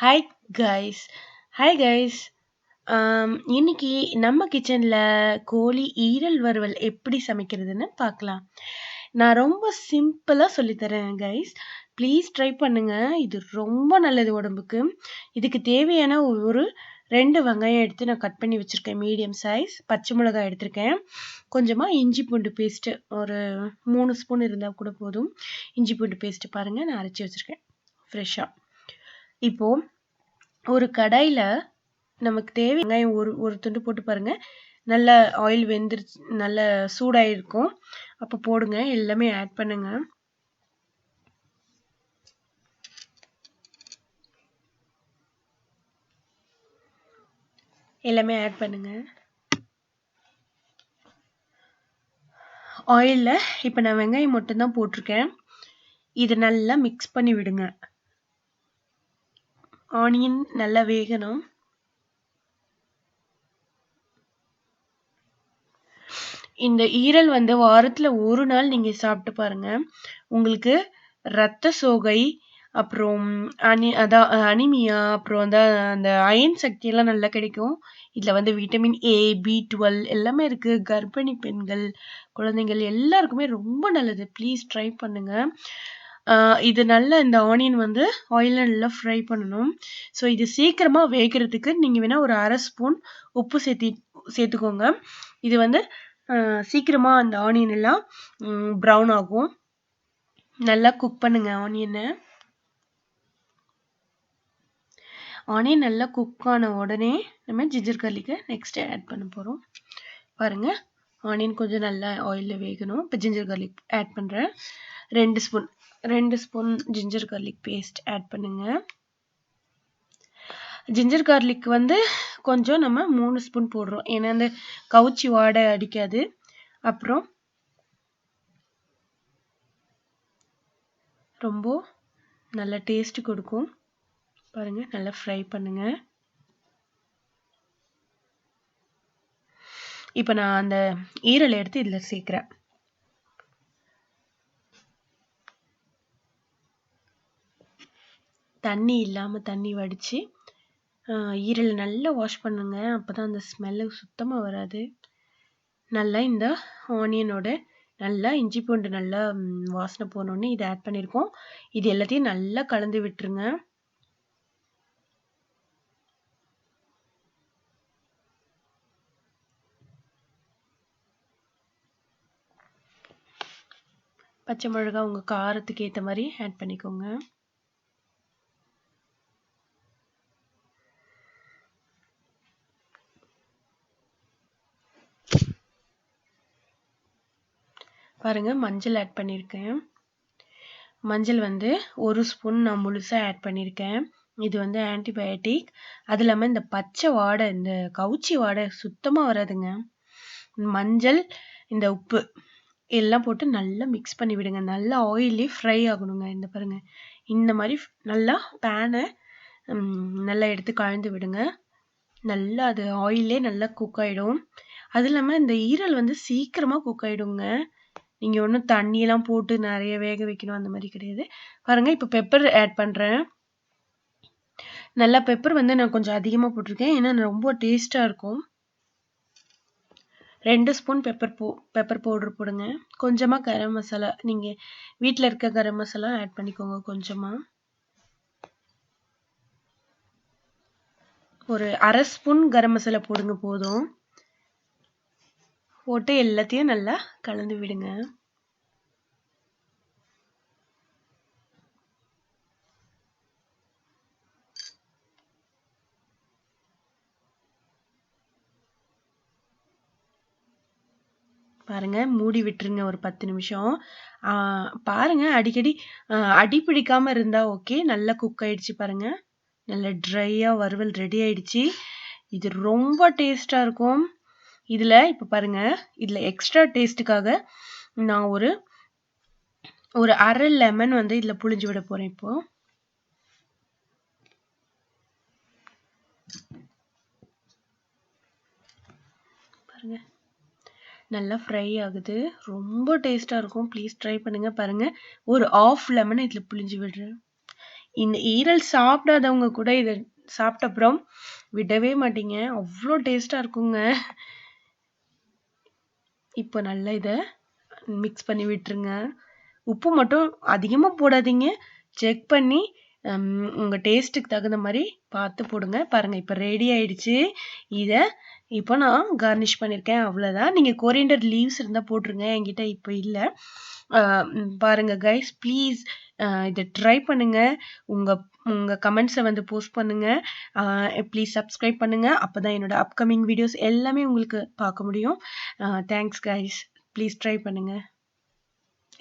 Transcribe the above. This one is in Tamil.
ஹாய் கைஸ் ஹாய் கைஸ் இன்னைக்கு நம்ம கிச்சனில் கோழி ஈரல் வறுவல் எப்படி சமைக்கிறதுன்னு பார்க்கலாம். நான் ரொம்ப சிம்பிளாக சொல்லித்தரேன் கைஸ் ப்ளீஸ் ட்ரை பண்ணுங்க. இது ரொம்ப நல்லது உடம்புக்கு. இதுக்கு தேவையான ஒரு ரெண்டு வெங்காயம் எடுத்து நான் கட் பண்ணி வச்சுருக்கேன் மீடியம் சைஸ் பச்சை மிளகாய் எடுத்திருக்கேன். கொஞ்சமாக இஞ்சி பூண்டு பேஸ்ட்டு ஒரு மூணு ஸ்பூன் இருந்தால் கூட போதும். இஞ்சி பூண்டு பேஸ்ட்டு பாருங்கள் நான் அரைச்சி வச்சுருக்கேன். ஃப்ரெஷ்ஷாக இப்போ ஒரு கடையில நமக்கு தேவை வெங்காயம் ஒரு ஒரு துண்டு போட்டு பாருங்க. நல்ல ஆயில் வெந்துருச்சு நல்ல சூடாயிருக்கும். அப்போ போடுங்க எல்லாமே ஆட் பண்ணுங்க. எல்லாமே ஆட் பண்ணுங்க. ஆயிலில் இப்போ நான் வெங்காயம் மட்டும்தான் போட்டிருக்கேன். இதை நல்லா மிக்ஸ் பண்ணி விடுங்க. ஆனியன் நல்லா வேகணும் இந்த ஈரல் வந்து வாரத்தில் ஒரு நாள் நீங்கள் சாப்பிட்டு பாருங்க. உங்களுக்கு ரத்த சோகை அப்புறம் அனி அதான் அனிமியா அப்புறம் வந்து அந்த அயன் சக்தியெல்லாம் நல்லா கிடைக்கும். இதில் வந்து விட்டமின் ஏ பி டுவெல் எல்லாமே இருக்குது கர்ப்பிணி பெண்கள் குழந்தைகள் எல்லாருக்குமே ரொம்ப நல்லது. ப்ளீஸ் ட்ரை பண்ணுங்கள் இது நல்லா இந்த ஆனியன் வந்து ஆயிலில் நல்லா ஃப்ரை பண்ணணும். ஸோ இது சீக்கிரமாக வேகிறதுக்கு நீங்கள் வேணால் ஒரு அரை ஸ்பூன் உப்பு சேர்த்தி சேர்த்துக்கோங்க. இது வந்து சீக்கிரமாக அந்த ஆனியன் எல்லாம் ப்ரௌன் ஆகும். நல்லா குக் பண்ணுங்கள் ஆனியனை ஆனியன் நல்லா குக் ஆன உடனே நம்ம ஜிஞ்சர் கர்லிக்கை நெக்ஸ்ட் ஆட் பண்ண போகிறோம் பாருங்கள் ஆனியன் கொஞ்சம் நல்லா ஆயிலில் வேகணும். இப்போ ஜிஞ்சர் கார்லிக் ஆட் பண்ணுறேன் ரெண்டு ஸ்பூன் ரெண்டு spoon ginger garlic paste add பண்ணுங்க. ஜிஞ்சர் கார்லிக் வந்து கொஞ்சம் நம்ம மூணு ஸ்பூன் போடுறோம். ஏன்னா அந்த கவுச்சி வாடை அடிக்காது. அப்புறம் ரொம்ப நல்ல டேஸ்ட் கொடுக்கும். பாருங்க நல்லா ஃப்ரை பண்ணுங்க. இப்போ நான் அந்த ஈரலை எடுத்து இதில் சேர்க்குறேன். தண்ணி இல்லாமல் தண்ணி வடித்து ஈரல் நல்லா வாஷ் பண்ணுங்க. அப்போ தான் அந்த ஸ்மெல்லு சுத்தமாக வராது. நல்லா இந்த ஆனியனோட நல்லா இஞ்சி பூண்டு நல்லா வாசனை போனோடனே இதை ஆட் பண்ணியிருக்கோம் இது எல்லாத்தையும் நல்லா கலந்து விட்டுருங்க. பச்சை மிளகா உங்கள் காரத்துக்கு ஏற்ற மாதிரி ஆட் பண்ணிக்கோங்க. பாருங்கள் மஞ்சள் ஆட் பண்ணியிருக்கேன் மஞ்சள் வந்து ஒரு ஸ்பூன் நான் முழுசாக ஆட் பண்ணியிருக்கேன் இது வந்து ஆன்டிபயோட்டிக் அது இல்லாமல் இந்த பச்சை வாடை இந்த கவுச்சி வாடை சுத்தமாக வராதுங்க. மஞ்சள் இந்த உப்பு எல்லாம் போட்டு நல்லா மிக்ஸ் பண்ணி விடுங்க. நல்லா ஆயிலி ஃப்ரை ஆகணுங்க. இந்த பாருங்கள் இந்த மாதிரி நல்லா பேனை நல்லா எடுத்து கலந்து விடுங்க. நல்லா அது ஆயிலே நல்லா குக் ஆகிடும் அது இல்லாமல் இந்த ஈரல் வந்து சீக்கிரமாக குக் ஆகிடுங்க நீங்கள் ஒன்றும் தண்ணியெல்லாம் போட்டு நிறைய வேக வைக்கணும் அந்த மாதிரி கிடையாது. பாருங்கள் இப்போ பெப்பர் ஆட் பண்ணுறேன் நல்லா பெப்பர் வந்து நான் கொஞ்சம் அதிகமாக போட்டிருக்கேன். ஏன்னா ரொம்ப டேஸ்ட்டாக இருக்கும். ரெண்டு ஸ்பூன் பெப்பர் போ பெப்பர் பவுடர் போடுங்க. கொஞ்சமாக கரம் மசாலா நீங்கள் வீட்டில் இருக்க கரம் மசாலா ஆட் பண்ணிக்கோங்க கொஞ்சமாக ஒரு அரை ஸ்பூன் கரம் மசாலா போடுங்க போதும். போட்டு எல்லாத்தையும் நல்லா கலந்து விடுங்க. பாருங்க மூடி விட்டுருங்க ஒரு பத்து நிமிஷம். பாருங்க அடிக்கடி அடி பிடிக்காம இருந்தா ஓகே நல்லா குக் ஆயிடுச்சு பாருங்க. நல்லா ட்ரையா வறுவல் ரெடி ஆயிடுச்சு. இது ரொம்ப டேஸ்டா இருக்கும். இதில் இப்போ பாருங்கள் இதில் எக்ஸ்ட்ரா டேஸ்ட்டுக்காக நான் ஒரு ஒரு அரை லெமன் வந்து இதில் புழிஞ்சு விட போகிறேன் இப்போது பாருங்கள் நல்லா ஃப்ரை ஆகுது. ரொம்ப டேஸ்ட்டாக இருக்கும். ப்ளீஸ் ட்ரை பண்ணுங்கள் பாருங்கள் ஒரு ஆஃப் லெமனை இதில் புழிஞ்சு விடுறேன். இந்த ஈரல் சாப்பிடாதவங்க கூட இதை சாப்பிட்ட அப்புறம் விடவே மாட்டீங்க. அவ்வளோ டேஸ்ட்டாக இருக்குங்க. இப்போ நல்லா இதை மிக்ஸ் பண்ணி விட்டுருங்க. உப்பு மட்டும் அதிகமாக போடாதீங்க. செக் பண்ணி உங்கள் டேஸ்ட்டுக்கு தகுந்த மாதிரி பார்த்து போடுங்க. பாருங்கள் இப்போ ரெடி ஆயிடுச்சு. இதை இப்போ நான் கார்னிஷ் பண்ணியிருக்கேன் அவ்வளோதான் நீங்கள் கொரியண்டர் லீவ்ஸ் இருந்தால் போட்டுருங்க. என்கிட்ட இப்போ இல்லை. பாருங்கள் கைஸ் ப்ளீஸ் இதை ட்ரை பண்ணுங்கள் உங்கள் உங்கள் கமெண்ட்ஸை வந்து போஸ்ட் பண்ணுங்கள் ப்ளீஸ் சப்ஸ்கிரைப் பண்ணுங்கள் அப்போ தான் என்னோடய அப்கமிங் வீடியோஸ் எல்லாமே உங்களுக்கு பார்க்க முடியும். தேங்க்ஸ் கைஸ் ப்ளீஸ் ட்ரை பண்ணுங்கள்